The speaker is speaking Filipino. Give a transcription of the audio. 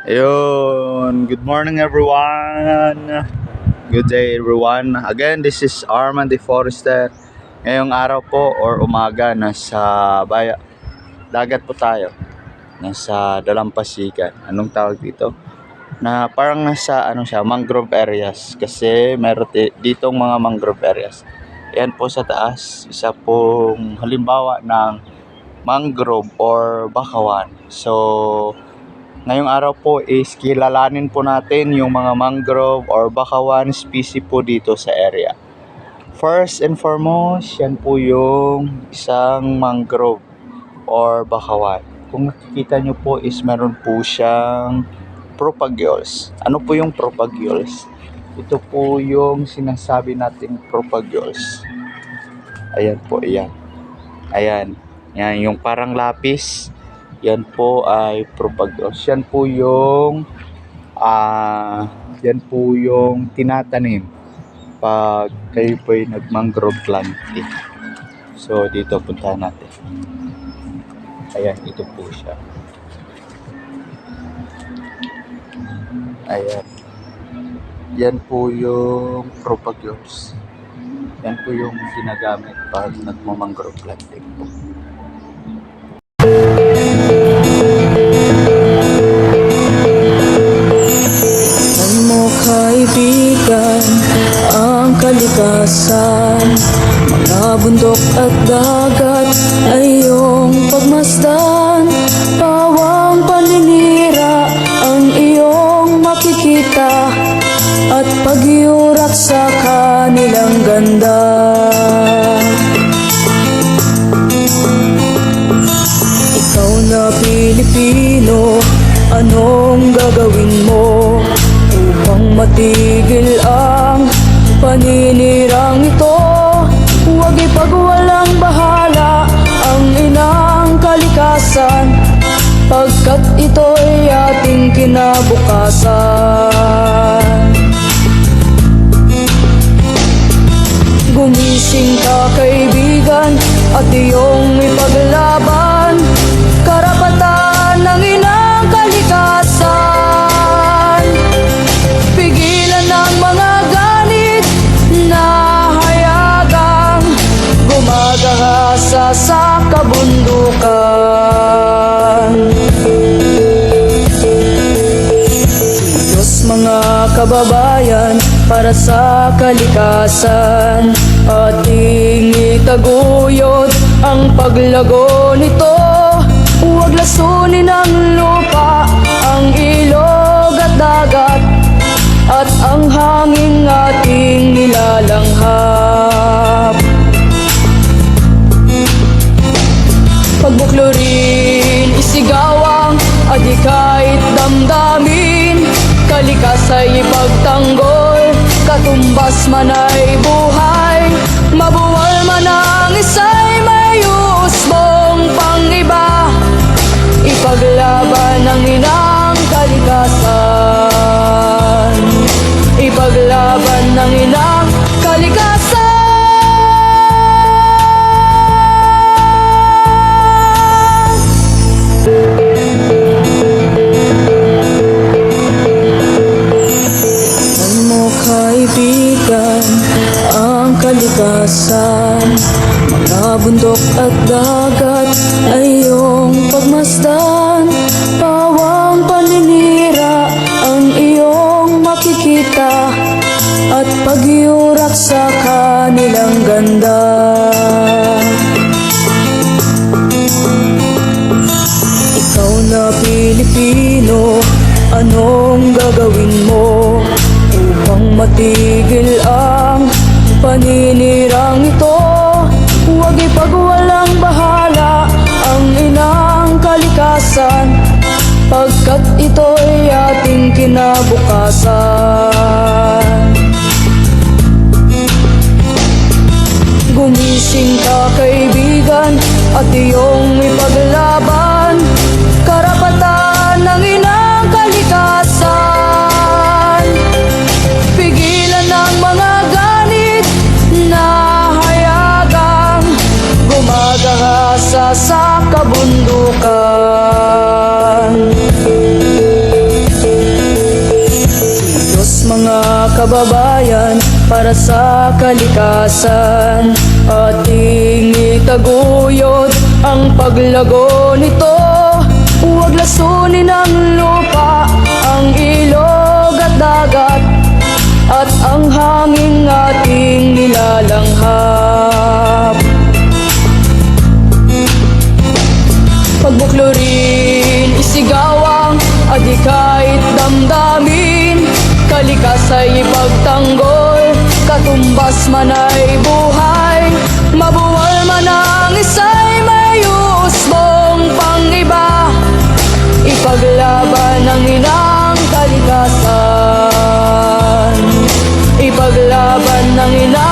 Ayun, good morning everyone. Good day everyone. Again, this is Armand De Forester. Ngayong araw po or umaga nasa baya dagat po tayo. Nasa Dalampasigan. Anong tawag dito? Na parang nasa ano siya, mangrove areas kasi meron di- ditong mga mangrove areas. Yan po sa taas, isa pong halimbawa ng mangrove or bakawan. So, Ngayong araw po is kilalanin po natin yung mga mangrove or bakawan species po dito sa area. First and foremost, yan po yung isang mangrove or bakawan. Kung nakikita nyo po is meron po siyang propagules. Ano po yung propagules? Ito po yung sinasabi nating propagules. Ayan po, ayan. Ayan. Yan, yung parang lapis. Yan po ay propagules. Yan po yung ah yan po yung tinatanim pag kayo po ay nag-mangrove planting. So, dito puntahan natin. Ayan, ito po siya. Ayan. Yan po yung propagules. Yan po yung ginagamit pag nagmamangrove planting po. Ganda Ikaw na Pilipino, anong gagawin mo upang matigil ang paninirang ito? Huwag ipagwalang bahala ang inang kalikasan pagkat ito'y ating kinabukasan. Gumising ka kaibigan at iyong kababayan para sa kalikasan. Ating itaguyod ang paglago nito. Huwag lasunin ang lupa, ang ilog at dagat At ang hangin ating nilalanghap. Pagbuklurin, isigawang, adi kahit damdamin Kalikas ay ipagtanggol, katumbas man ay buhay bundok at dagat ay iyong pagmasdan. Pawang paninira ang iyong makikita At pagyurak sa kanilang ganda. Ikaw na Pilipino, anong gagawin mo upang matigil at iyong ipaglaban Karapatan ng inang kalikasan. Pigilan ng mga ganit na hayagang Gumagahasa sa kabundukan Diyos mga kababayan para sa kalikasan. Ating itaguyod ang paglago nito. Huwag lasunin ang lupa, ang ilog at dagat At ang hangin ating nilalanghap. Pagbuklurin, isigawang, adi kahit damdamin. Kalikas ay ipagtanggol, Katumbas man ay buhay Mabuwal man ang isa'y may usbong pangiba. Ipaglaban ang inang kalikasan. Ipaglaban ng inang